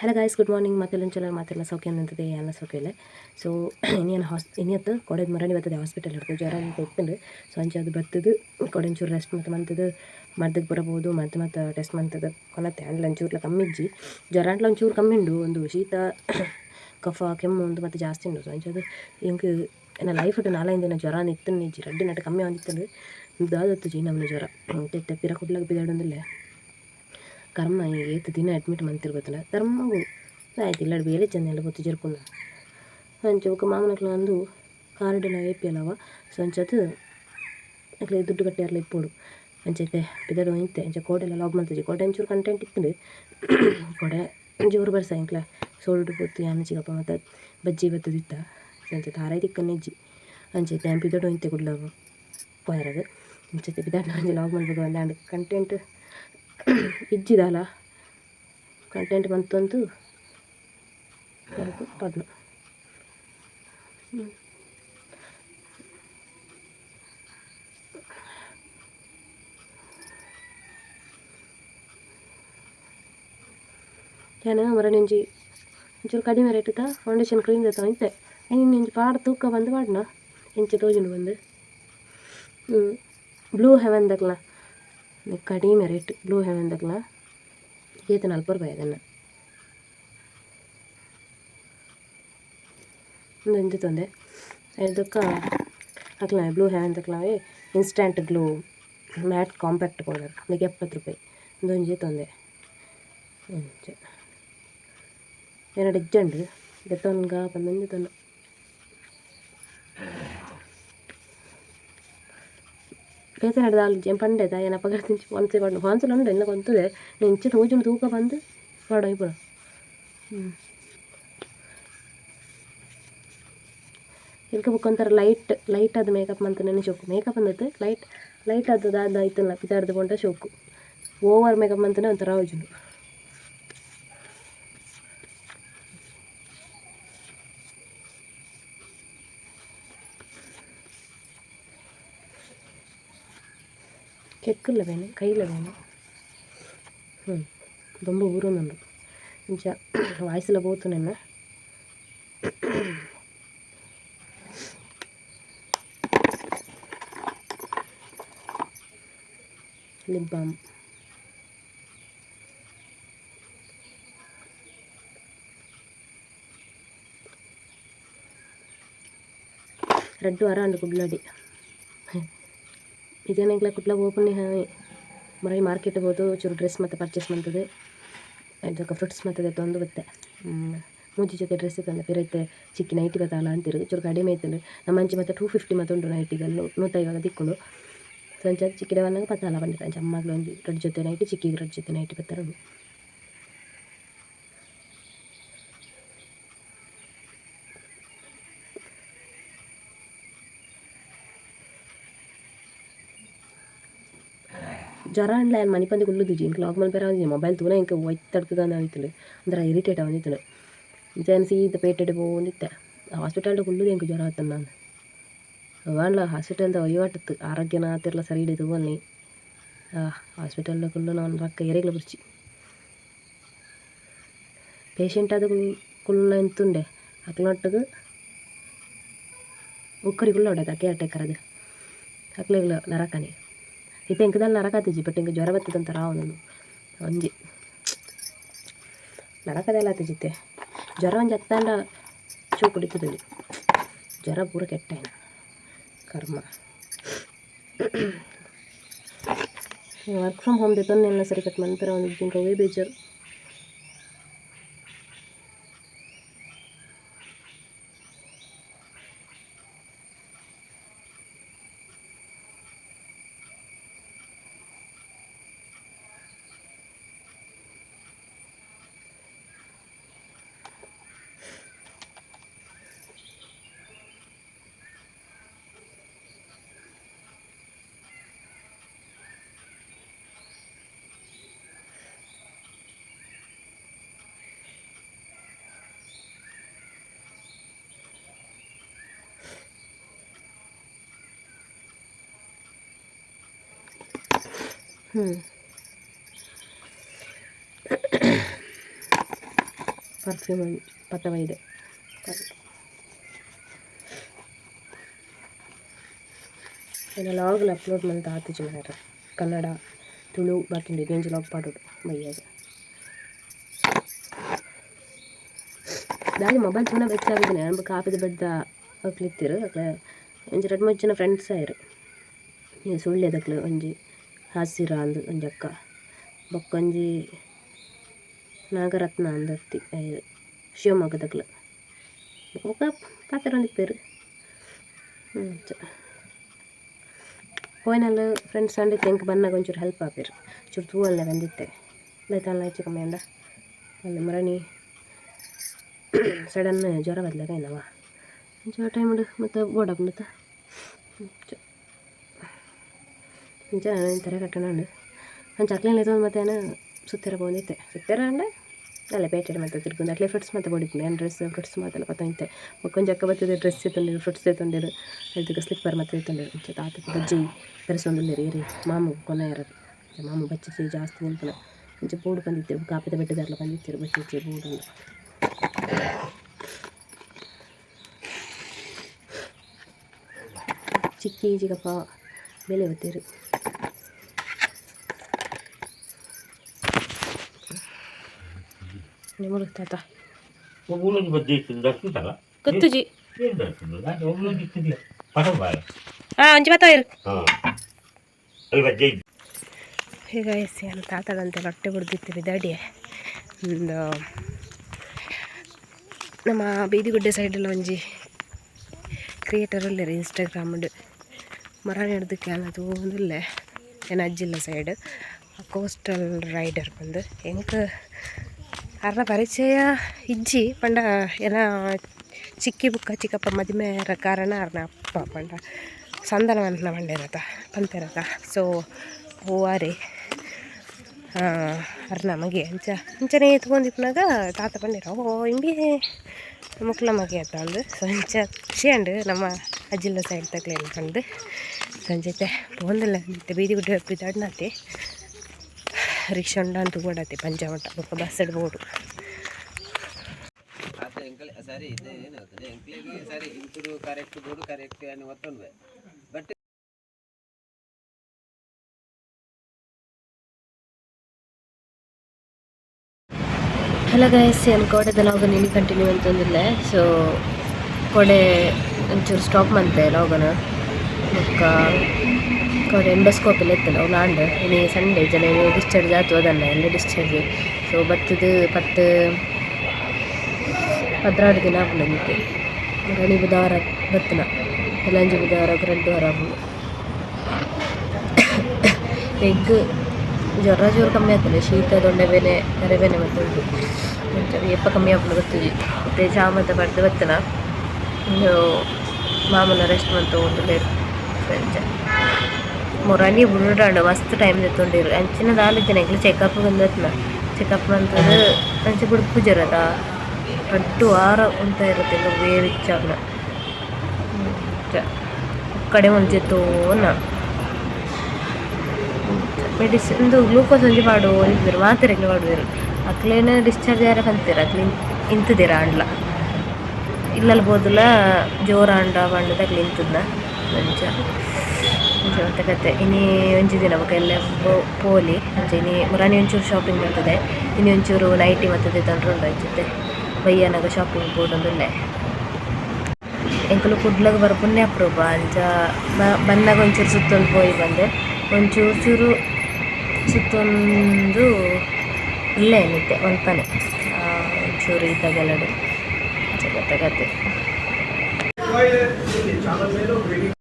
Hello guys good morning ಮತ್ತೆಲ್ಲ ಚಲೋ ಮಾತೆಲ್ಲ ಸೌಖ್ಯ ನಿಂತದೆ ಎಲ್ಲ ಸೌಖ್ಯ ಇಲ್ಲ. ಸೊ ಇನ್ನೇನು ಹಾಸ್ ಇನ್ನತ್ತು ಕೊಡೋದು ಮರಣಿ ಬರ್ತದೆ ಹಾಸ್ಪಿಟಲ್ ಹಿಡ್ದು ಜ್ವರ ಅಂತ ಇತ್ತು ಸೊ ಅಂಚೆ ಅದು ಬರ್ತದೆ. ಕೊಡೆಂಚೂರು ರೆಸ್ಟ್ ಮತ್ತು ಮಂತದ್ದು ಮದ್ದಕ್ಕೆ ಬರಬಹುದು, ಮತ್ತು ಮತ್ತು ಟೆಸ್ಟ್ ಮಂತದ ಕೊನತ್ತೆ ಅಂಡ್ಲ ಒಂಚೂರ್ಲ ಕಮ್ಮಿ ಇಜ್ಜಿ. ಜ್ವರ ಅಂಟ್ಲ ಒಂಚೂರು ಕಮ್ಮಿ ಉಂಡು. ಒಂದು ಶೀತ, ಕಫ, ಕೆಮ್ಮು ಒಂದು ಮತ್ತು ಜಾಸ್ತಿ ಉಂಡು. ಸೊ ಅಂಚೆ ಅದು ಇಂಕ್ ನನ್ನ ಲೈಫ್ ಇಟ್ಟು ನಾಲ್ಕೈದು ದಿನ ಜ್ವರ ಇತ್ತು ಇಜ್ಜಿ. ರೆಡ್ಡಿ ನಟ ಕಮ್ಮಿ ಆಗಿತ್ತು ದಾದತ್ತು ಜಿ ನಮ್ಮನೆ ಜ್ವರ. ತೆತ್ತ ಪಿರ ಕುಡ್ಲಾಗ ಬಿದ್ದಾಡೊಂದಿಲ್ಲ. ಕರ್ಮ ಏತು ದಿನ ಅಡ್ಮಿಟ್ ಮಂತಿರ್ಗೊತ್ತಿಲ್ಲ ಧರ್ಮವು ಆಯ್ತು ಇಲ್ಲ ಬೇರೆ ಚೆಂದ ಎಲ್ಲ ಗೊತ್ತು ಜರ್ಪುನ ಅಂಚೆ ಒಕ್ಕ ಮಾಮನಕ್ಲ ಒಂದು ಕಾರ್ಡಿನ ಎ ಪಿ ಅಲ್ಲವ ಸೊ ಅಂಚದು ಅಕ್ಲೆ ದುಡ್ಡು ಕಟ್ಟಿಯಾರ್ಲ ಇಪ್ಪೋಡು ಅಂಚೈತೆ ಬಿದಡು ಇಂತೆ ಅಂಚೆ ಕೋಡೆಲ್ಲ ಲಾಗ್ ಮಂತಜಿ ಕೋಡೆ ಒಂಚೂರು ಕಂಟೆಂಟ್ ಇತ್ತು ಕೋಡೆ ಒಂಚೂರು ಬರ್ಸ ಇಂಕ್ಲ ಸೋಲ್ಡು ಪೊತ್ತು ಯಾನ ಚಿಗಪ್ಪ ಮತ್ತು ಬಜ್ಜಿ ಬತ್ತದಿತ್ತ ಅಂಚೆ ತಾರೈ ತಿಕ್ಕನ್ನೆಜ್ಜಿ ಅಂಚೈತೆ ಬಿದಡು ಇಂತೆ ಕುಡ್ಲ ಪೋಯರದು ಅಂಚೈತೆ ಬಿದಾಡ್ನ ಒಂಜಿ ಲಾಗ್ ಮಾಡ್ಬೇಕು ಅಂಡ್ ಕಂಟೆಂಟ್ ಇಜ್ಜಿದಲ್ಲ ಕಂಟೆಂಟ್ ಬಂತಂತೂ ಪದ್ಮ ನಾನು ಮರ ನೆಂಜಿ? ಒಂಚೂರು ಕಡಿಮೆ ರೇಟ್ದ ಫೌಂಡೇಶನ್ ಕ್ರೀಮ್ ದತ್ತ ಇಂತೆ ಇನ್ನು ನೆಂಜಿ ಪಾಡ ತೂಕ ಬಂದು ಪಾಡ್ನ ಇಂಚೆ ತೋಜುಂಡು ಬಂದು. ಹ್ಞೂ ಬ್ಲೂ ಹೆವೆನ್ದಕ್ಲ ಕಡಿಮೆ ರೇಟ್ ಬ್ಲೂ ಹೆವೆನ್ದಕ್ಲ ಈತ ನಲ್ಪು ರೂಪಾಯಿ ಅದನ್ನು ಒಂದು ಎಂತ ತಂದೆ ಇದಕ್ಕೆ ಹಾಕ್ಲ blue ಹೆವೆನ್ದಕ್ಲವೇ instant glue matte compact powder ಅದಕ್ಕೆ ಎಪ್ಪತ್ತು ರೂಪಾಯಿ ಒಂದು ಒಂಜಿ ತಂದೆ ಅಂಚೆ ಎರಡು ಇಜ್ಜಂಡು ದೆತ್ತೊನ್ಗ ಪಂದೊಂಜಿ ತೊಂದು ಬೇತೆ ನಡೆದ ఏం పండేదా ఆయన ಗರ್ತಿಂಚಿ ಫೋನ್ಸೆ పండు ಫೋನ್ಸಲ್ಲಿ ಉಂಡು ಎಲ್ಲ ಕೊಂತದೆ. నేను ఇచ్చిన ತೂಕ తూక బంద్ వాడు ಹ್ಞೂ ಇದಕ್ಕೆ ಬುಕ್ಕೊಂತಾರ ಲೈಟ್ ಲೈಟ್ ಅದು ಮೇಕಪ್ ಅಂತ ನೆನೆ ಶೋಕು. ಮೇಕಪ್ ಅಂದತ್ತೆ ಲೈಟ್ ಲೈಟ್ ಅದು ದಾದ ಆಯ್ತಲ್ಲ ಪಿತಾಡ್ದು ಕೊಂಡ ಶೋಕು. ಓವರ್ ಮೇಕಪ್ ಅಂತಲೇ ಒಂಥರ ಹೋಜುಂಡು ചെക്കില്ല വേണം കയ്യില്ല വേണം ரொம்ப ஊறுന്നുண்டு కొంచెం వాయిస్లో పోతున్నాను లిప్ బామ్ ரெட் வர அந்த குட்லடி ಇದೇನಿಲ್ಲ ಕುಟ್ಲ ಓಪನ್ ಮರೈ ಮಾರ್ಕೆಟ್ ಹೋದು ಚೂರು ಡ್ರೆಸ್ ಮತ್ತು ಪರ್ಚೇಸ್ ಮಾಡ್ತದೆ. ಅದಕ್ಕೆ ಫ್ರೂಟ್ಸ್ ಮತ್ತದೆ ತಂದು ಬತ್ತೆ ಮೂಜಿ ಜೊತೆ ಡ್ರೆಸ್ ತಂದ ಪಿರೈತೆ ಚಿಕ್ಕಿ ನೈಟಿ ಬತ್ತಲ್ಲ ಅಂತಿರು ಚೂರು ಕಡಿಮೆ ಐತಂಡು ನಮ್ಮ ಅಂಚಿ ಮತ್ತು ಟೂ ಫಿಫ್ಟಿ ಮತ್ತು ಉಂಟು ನೈಟಿಗಲ್ಲು ನೂತೈವಾಗ ದಿಕ್ಕೊಂಡು ಸಂಜೆ ಚಿಕ್ಕಿಡವನ್ನಾಗ ಪತ್ತಲ್ಲ ಬಂದಿತ್ತು ಅಂಚೆ ಅಮ್ಮಗಳು ಒಂದು ರಡ್ ಜೊತೆ ನೈಟಿ ಚಿಕ್ಕಿಗೆ ರಡ್ ಜೊತೆ ನೈಟಿ ಬತ್ತಾರೆ ಜ್ವರ ಅಂಡ್ಲ ಏನು ಮನೆ ಪಂದಿ ಕುಲ್ಲುದಿಜಿ ಇಂಕ ಲಾಗ್ ಮಲ್ಪೇರ ಅವನಿಗೆ ಮೊಬೈಲ್ ತೂನ ಇಂಕ ಒಯ್ತಡ್ಕದ ಅಂದಿತ್ತಲು ಅಂದ್ರೆ ಇರಿಟೇಟ್ ಅವನಿತ್ತಲು ಜನ ಸೀದ ಪೇಟೆಡ್ ಹೋಗಿತ್ತೆ ಹಾಸ್ಪಿಟಲ್ದಾಗ ಕುಲ್ಲುದು ಇಂಕ ಜ್ವರ ಆತನ ನಾನು ಅವನ್ಲ ಹಾಸ್ಪಿಟಲ್ದ ಒಯ್ಯವಾಟತ್ತು ಆರೋಗ್ಯನ ಆತಿರ್ಲ ಸರಿ ಹಿಡಿದು ಅಲ್ಲಿ ಹಾಸ್ಪಿಟಲ್ದಾಗ ಕುಲ್ಲು ನಾನು ರೊಕ್ಕ ಎರೆಗ್ಲ ಬಿಡ್ಚಿ. ಪೇಷಂಟ್ ಆದ ಕುಲ್ಲ ಎಂತುಂಡೆ. ಅಕ್ಲೊಟ್ಟಿಗೆ ಉಕ್ಕರಿ ಕುಲ್ಲ ಹೊಡೆದ ಕೇರ್ ಟೇಕರ್ ಅದು ಅಕ್ಲೆಗ್ಲ ನರಕನೆ. ಇತ್ತೆ ಎಂಕದಲ್ಲಿ ನರಕಾತಿಜಿ ಬಟ್ ಇಂಕ ಜ್ವರ ಬರ್ತದಂತ ರಾವನನ್ನು ಒಂಜಿ ನರಕದೆಲ್ಲ ಆತಿಜಿತ್ತೆ ಜ್ವರ ಒಂಜಿ ಹತ್ತಂಡ ಚೂ ಕುಡಿತದಲ್ಲಿ ಜ್ವರ ಪೂರ ಕೆಟ್ಟ ಕರ್ಮ. ವರ್ಕ್ ಫ್ರಮ್ ಹೋಮ್ ಎಲ್ಲ ಸರಿ ಕಟ್ ಮಂತರ ಒಂದು ದಿನ ಬೇಜಾರು. ಹ್ಞೂ ಪರ್ಫ್ಯೂಮ್ ಪತ್ತವ ಇದೆ ಎಲ್ಲ ಲಾಗ್ಲು ಅಪ್ಲೋಡ್ ಮಾಡ್ತಾ ಆತಿಜಿ ಮಾಡ್ಯಾರ ಕನ್ನಡ ತುಳು ಬಾಕಿಂಡಿ ರೇಂಜ್ ಲಾಗ್ ಪಾಡೋಡು ಮೈಯಾಗ ದಾಳಿ ಮೊಬೈಲ್ ಚೂನ ಬೆಚ್ಚಾಗಿದ್ದೀನಿ ನಮ್ಮ ಕಾಪಿದ ಬೆಡ್ದ ಅಕ್ಲಿತ್ತಿರು ಅಕ್ಲ ಒಂಜಿ ಎರಡು ಮೂರು ಜನ ಫ್ರೆಂಡ್ಸ್ ಆಯ್ರು ನೀವು ಸುಳ್ಳ್ಯದಕ್ಲು ಒಂಜಿ ಹಾಸಿರ ಅಂದು ಒಂಜಿ ಅಕ್ಕ ಬೊಕ್ಕೊಂಜಿ ನಾಗರತ್ನ ಅಂದತ್ತಿ ಐದು ಶಿವಮೊಗ್ಗದಕ್ಲು ಬೊಕ್ಕ ಪಾತ್ರ ಒಂದಿಪ್ಪೇರು ಹ್ಞೂ ಹೋಯ್ನಲ್ಲಿ ಫ್ರೆಂಡ್ಸ್ ಅಂದಿತ್ತು ತೆಂಕ್ ಬಂದಾಗ ಒಂಚೂರು ಹೆಲ್ಪ್ ಆಪಿರು ಚೂರು ಅಲ್ಲ ಬಂದಿತ್ತೆ. ಲೈತಲ್ಲ ಹೆಚ್ಚು ಕಮ್ಮಿ ಅಂದ. ಅಲ್ಲಿ ಮರಣಿ ಸಡನ್ ಜ್ವರ ಬದಲಾಗ ಏನವ ಜ್ವರ ಟೈಮ್ ಮತ್ತು ಓಡಪ್ ಮತ್ತು ನಿಜ ತರ ಕಟ್ಟಣ ಉಂಡು ಅಂಚ ಅಕ್ಲೇನು ಇದು ಮತ್ತೆ ಸುತ್ತೆರ ಬಂದಿತ್ತೆ ಸುತ್ತೆರ ಅಂಡೆ ಅಲ್ಲ ಪೇಟೆ ಮತ್ತೆ ತಿರ್ಕೊಂಡು ಅಕ್ಲೆ ಫ್ರುಟ್ಸ್ ಮತ್ತೆ ಬಡಿಕೊಂಡು ಏನು ಡ್ರೆಸ್ ಫ್ರುಟ್ಸ್ ಮಾತೆಲ್ಲ ಪತ್ತಂತೆ ಮಕ್ಕೊಂದು ಜಕ್ಕ ಬರ್ತದೆ ಡ್ರೆಸ್ ತಂದಿರು ಫ್ರುಟ್ಸ್ ತಂದಿರು ಅದಕ್ಕೆ ಸ್ಲಿಪ್ಪರ್ ಮತ್ತೆ ತಂದಿರು ಅಂಚೆ ತಾತ ಬಜ್ಜಿ ಬೆರೆಸೊಂದಿರು ಏರಿ ಮಾಮು ಕೊನೆ ಇರೋದು ಮಾಮು ಬಚ್ಚಿ ಜಾಸ್ತಿ ನಿಂತನ ಅಂಚೆ ಬೋರ್ಡ್ ಬಂದಿತ್ತು ಕಾಪಿದ ಬೆಟ್ಟದಾರಲ್ಲ ಬಂದಿತ್ತು ಬಚ್ಚಿ ಬೋರ್ಡು ಚಿಕ್ಕಿ ಚಿಕ್ಕಪ್ಪ ಬೆಲೆ ಒತ್ತೀರು ತಾತ ಒಬ್ಬೊಂದು ಬಜ್ಜಿ ದರ್ಶಿತಲ್ಲ ಗೊತ್ತುಜಿ. ಏನು ದರ್ಶನ ಪಟ ಬಾಯ. ಹಾಂ ಅಂಜಿ ಮಾತಾ ಇರು. ಅಲ್ಲಿ ಬಜ್ಜಿ ಈಗ ಎಸ್ ತಾತದಂತೆ ಹೊಟ್ಟೆ ಬಿಡ್ದಿತ್ತು ದಾಡಿ ಒಂದು ನಮ್ಮ ಬೀದಿಗುಡ್ಡೆ ಸೈಡಲ್ಲಿ ಒಂಜಿ ಕ್ರಿಯೇಟರಲ್ಲಿ ಇನ್ಸ್ಟಾಗ್ರಾಮ್ ಮರ ನೆಡ್ದಕ್ಕೆ ಅಲ್ಲ ತೋಂದಿಲ್ಲ ಏನು ಅಜ್ಜಿಲ್ಲ ಸೈಡ್ ಕೋಸ್ಟಲ್ ರೈಡರ್ ಬಂದು. ಎಂಕ ಅರ್ನ ಪರಿಚಯ ಇಜ್ಜಿ ಪಂಡ ಎಲ್ಲ ಚಿಕ್ಕಿ ಬುಕ್ಕ, ಚಿಕ್ಕಪ್ಪ ಮದುವೆ ಕಾರಣ ಅರ್ನ ಅಪ್ಪ ಪಂಡ. ಸಂದನ ಅಂತ ಬಂಡಿರತ್ತ ಪಂತಿರತ್ತ ಸೊ ಹೂವಾರಿ ಅರ್ನ ಮಗೆ ಅಂಚ, ಅಂಚನೆ ಎತ್ಕೊಂಡಿಪ್ಪನಾಗ ತಾತ ಬಂದಿರ ಓ ಹಿಂಗೆ ಮುಕ್ಲ ಮಗೆ ಅಂತ ಅಂದು. ಸೊ ಖುಷಿಯಂಡು ಖುಷಿ ನಮ್ಮ ಅಜ್ಜಿಲ್ಲ ಸೈಡ್ ತಗ್ಲಿ ಅನ್ಕೊಂಡು ಸಂಜೆ ಬಂದಿಲ್ಲ ಬೀದಿ ಗುಡ್ಡ ಬಿದ್ದಾಡ್ನತಿ. ರಿಕ್ಷಾ ಉಂಡ ಅಂತ ಓಡಾತಿ ಪಂಚಮಟ ಬೊಕ್ಕ ಬಸ್ ಇಡ್ಬೋದು ಬಟ್ ಹಲೋ ಗಾಯಸ್ ಏನು ಕೋಟೆದ ಲಾಗ ನೀನು ಕಂಟಿನ್ಯೂ ಅಂತಂದಿಲ್ಲ ಸೊ ಕೊಡೆ ಒಂಚೂರು ಸ್ಟಾಪ್ ಮಂತೆ ಲಾಗನ ಬೊಕ್ಕ ಕೊಡೆ ಎಂಡೋಸ್ಕೋಪ್ ಎಲ್ಲ ಇತ್ತಲ್ಲ ಅವ್ರು ಲಾಂಡ್ ಇನಿ ಸಂಡೇ ಜನ ಡಿಸ್ಚಾರ್ಜ್ ಆತು ಅದನ್ನ ಎಲ್ಲ ಡಿಸ್ಚಾರ್ಜ್ ಸೊ ಬತ್ತದು ಪತ್ತು ಹದಿನಾರು ದಿನ ಆಗ್ಬೋದು ನಮಗೆ ಗಣಿ ಬುಧವಾರ ಬತ್ತನ. ಎಲ್ಲಂಜಿ ಬುಧವಾರ ಗ್ರಂಟು ವಾರ ಆಗ್ಬೋದು ಎಗ್ ಜ್ವರ ಜ್ವರ ಕಮ್ಮಿ ಆಗ್ತದೆ. ಶೀತ ದೊಡ್ಡ ಬೇನೆ ಮತ್ತೆ ಉಂಟು. ಎಪ್ಪ ಕಮ್ಮಿ ಆಗ್ಬೋದು ಗೊತ್ತಿದೆ ಮತ್ತು ಜಾಮದ ಬರ್ತದೆ ಬತ್ತನ. ಮಾಮೂಲ ರೆಸ್ಟ್ ಮಂತ್ ಒಂದು ಬೇರೆ ಫ್ರೆಂಚ ಮೊರಾನಿ ಬುರುಡಾಂಡು ಮಸ್ತ್ ಟೈಮ್ ತೆತ್ತೊಂಡಿರು ಅಂಚಿನ ದಾಲಿದ್ದೇನೆ ಎಗ್ಲು ಚೆಕಪ್ ಬಂದತ್ನ ಚೆಕಪ್ ಬಂತದ ಅಂಚೆ ಬಿಡು ಪೂಜರದ ಅಡ್ಡು ವಾರ ಅಂತ ಇರುತ್ತೆ ಬೇರೆ ಇಚ್ಚಾಗ್ನ ಕಡೆ ಮುಂಚೆ ತೋನ ಮೆಡಿಸಿನ್ ಇದು ಗ್ಲೂಕೋಸ್ ಒಂಜಿ ಪಾಡು ಇದ್ದಿರು ಮಾತ್ರೆಗಳು ಮಾಡುದಿರು ಅಕ್ಲೇನ ಡಿಸ್ಚಾರ್ಜ್ ಯಾರ ಕಂತೀರ ಅಕ್ಲಿ ಇಂತದಿರ ಅಂಡ್ಲ ಇಲ್ಲಲ್ಲಿ ಬೋದಲ ಜೋರ ಆಂಡ ಬಂಡದಾಗ ಇಂತದ್ನ ಮಂಚ ಇನಿ ಕತೆ ಇನಿ ಒಂಜಿ ದಿನ ಬೊಕ ಎಲ್ಲ ಪೋಲಿ ಅಂಚೆ ಇನಿ ಮುರಾನಿ ಒಂಚೂರು ಶಾಪಿಂಗ್ ಮಾಡ್ತದೆ ಇನಿ ಒಂಚೂರು ನೈಟಿ ಮತ್ತೆ ತಂಡ್ರು ಉಂಡು ಬಯ್ಯನಾಗ ಶಾಪಿಂಗ್ ಪೋಡೊಂದುಲ್ಲೆ ಎಂಕಲು ಕುಡ್ಲಗ ಬರ್ಪುನ್ನೆ ಅಪ್ರೂಪ ಅಂಚ ಬಂದಾಗ ಒಂಚೂರು ಸುತ್ತೊಂದು ಪೋಯಿ ಬಂದೆ. ಒಂಚೂರು ಚೂರು ಸುತ್ತೊಂದು ಇಲ್ಲೇ ಏನಿತ್ತೆ ಒಲ್ಪನೆ ಒಂಚೂರು ಇದ್ದಾಗೆಲ್ಲಡು ಜಗತ್ತಗತ್ತೆ